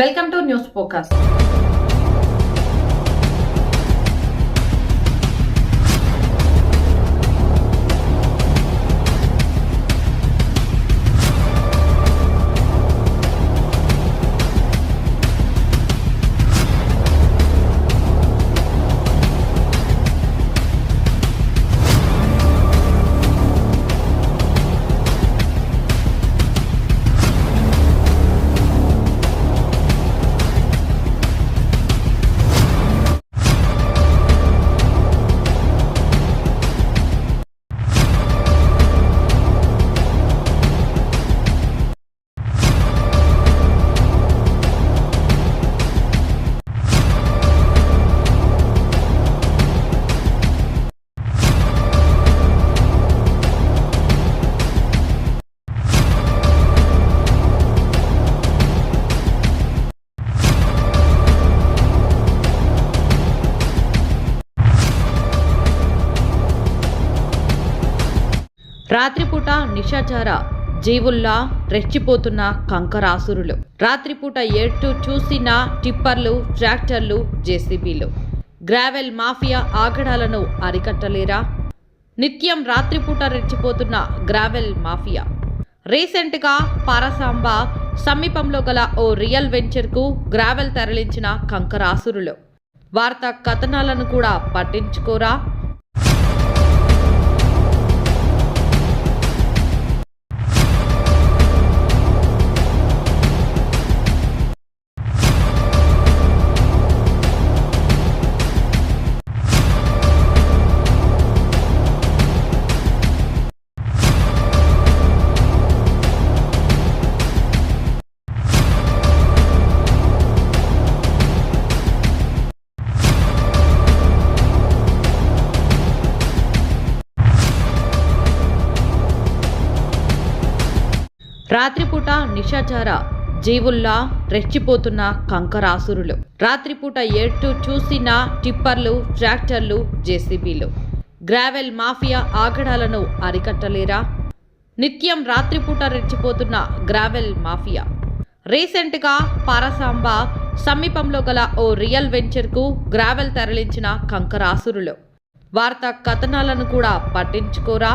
Welcome to news focus రాత్రిపూట నిశాచార జీవుల్లా రెచ్చిపోతున్న కంకరాసురులు. రాత్రిపూట ఎటు చూసిన టిప్పర్లు ట్రాక్టర్లు జేసీబీలు. Gravel mafia ఆగడాలను అరికట్టలేరా? నిత్యం రాత్రిపూట రెచ్చిపోతున్న గ్రావెల్ మాఫియా. రీసెంట్గా పారసాంబ సమీపంలో గల ఓ రియల్ వెంచర్కు గ్రావెల్ తరలించిన కంకరాసురులు. వార్తా కథనాలను కూడా పట్టించుకోరా? రాత్రిపూట నిశాచార జీవుల్లా రెచ్చిపోతున్న కంకరాసురులు. రాత్రిపూట ఎటు చూసిన టిప్పర్లు ట్రాక్టర్లు జేసీబీలు. Gravel mafia ఆగడాలను అరికట్టలేరా? నిత్యం రాత్రిపూట రెచ్చిపోతున్న గ్రావెల్ మాఫియా. రీసెంట్గా పారసాంబ సమీపంలో గల ఓ రియల్ వెంచర్కు గ్రావెల్ తరలించిన కంకరాసురులు. వార్తా కథనాలను కూడా పట్టించుకోరా?